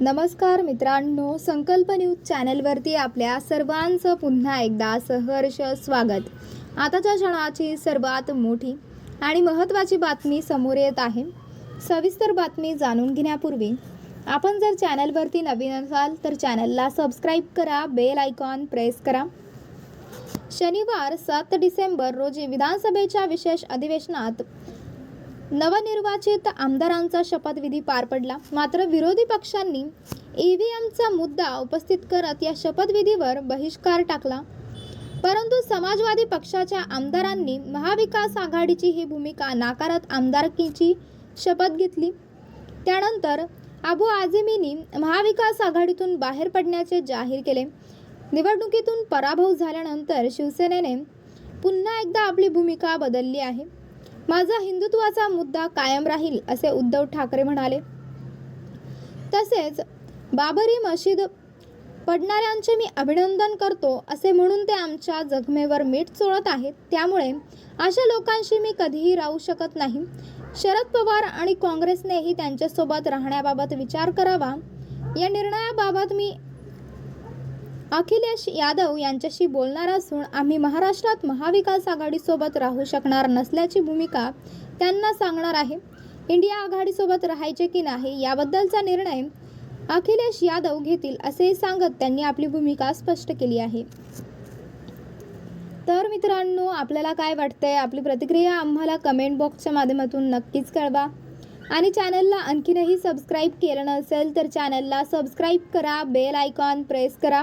नमस्कार मित्रांनो संकल्प न्यूज चॅनलवरती आपल्या सर्वांचं पुन्हा एकदा सहर्ष स्वागत. आताच्या क्षणाची सर्वात मोठी आणि महत्त्वाची बातमी समोर येत आहे. सविस्तर बातमी जाणून घेण्यापूर्वी आपण जर चॅनलवरती नवीन असाल तर चॅनलला सबस्क्राईब करा बेल आयकॉन प्रेस करा. शनिवार सात डिसेंबर रोजी विधानसभेच्या विशेष अधिवेशनात नवनिर्वाचित आमदारांचा शपथविधी पार पडला. मात्र विरोधी पक्षांनी ईव्हीएमचा मुद्दा उपस्थित करत या शपथविधीवर बहिष्कार टाकला. परंतु समाजवादी पक्षाच्या आमदारांनी महाविकास आघाडीची ही भूमिका नाकारत आमदारकीची शपथ घेतली. त्यानंतर अबू आझमींनी महाविकास आघाडीतून बाहेर पडण्याचे जाहीर केले. निवडणुकीतून पराभव झाल्यानंतर शिवसेनेने पुन्हा एकदा आपली भूमिका बदलली आहे. माझा हिंदुत्वाचा मुद्दा कायम राहील असे उद्धव ठाकरे म्हणाले. तसेच बाबरी मशीद पडणाऱ्यांचे मी अभिनंदन करतो असे म्हणून ते आमच्या जखमेवर मीठ चोळत आहेत. त्यामुळे अशा लोकांशी मी कधीही राहू शकत नाही. शरद पवार आणि काँग्रेसनेही त्यांच्यासोबत राहण्याबाबत विचार करावा. या निर्णयाबाबत मी अखिलेश यादव यांच्याशी बोलणार असून आम्ही महाराष्ट्रात महाविकास आघाडीसोबत राहू शकणार नसल्याची भूमिका त्यांना सांगणार आहे. इंडिया आघाडीसोबत राहायचे की नाही याबद्दलचा निर्णय अखिलेश यादव घेतील असे सांगत त्यांनी आपली भूमिका स्पष्ट केली आहे. तर मित्रांनो आपल्याला काय वाटतंय? आपली प्रतिक्रिया आम्हाला कमेंट बॉक्सच्या माध्यमातून नक्कीच कळवा. आणि चॅनलला आणखीनही सबस्क्राईब केलं नसेल तर चॅनलला सबस्क्राईब करा बेल आयकॉन प्रेस करा.